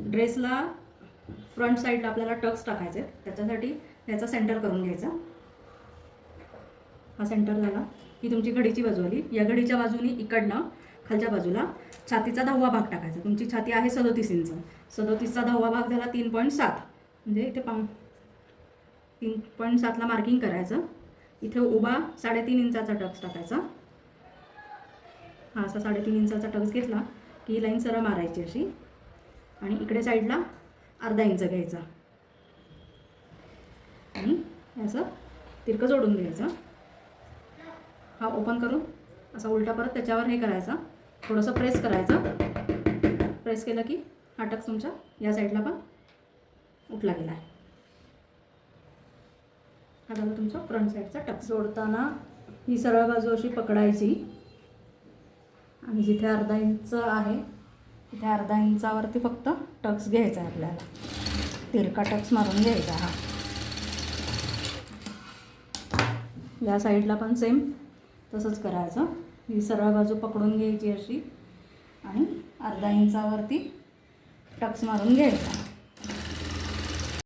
ड्रेसला front साईडला आपल्याला Tux टाकायचे आहेत. त्याच्यासाठी ह्याचा सेंटर करून घ्यायचा. हा सेंटर झाला. ही तुमची घडीची बाजू आली. या घडीच्या बाजूनी इकडनं खालच्या बाजूला छातीचा दहावा भाग टाकायचा. तुमची छाती आहे सदोतीस इंच. सदोतीसचा दहावा भाग झाला तीन पॉईंट सात. म्हणजे इथे पाम तीन पॉईंट सातला मार्किंग करायचं. इथे उभा साडेतीन इंचाचा टक्स टाकायचा. हा असा साडेतीन इंचाचा टक्स घेतला की ही लाईन सरळ मारायची अशी. आणि इकडे साईडला अर्धा इंच घ्यायचा. आणि असं तिरकं जोडून घ्यायचं. हा ओपन करून असा उलटा परत त्याच्यावर हे करायचा. थोडंसं प्रेस करायचं. प्रेस केलं की हा टक्स तुमच्या या साईडला पण उठला गेला आहे. हा झाला तुमचा फ्रंट साईडचा टक. जोडताना ही सरळ बाजू अशी पकडायची. आणि जिथे अर्धा इंच आहे इथे अर्धा इंचावरती फक्त टक्स घ्यायचा आहे आपल्याला. तिरका टक्स मारून घ्यायचा हा. या साईडला पण सेम तसंच करायचं. ही सरळ बाजू पकडून घ्यायची अशी. आणि अर्धा इंचावरती टक्स मारून घ्यायचा.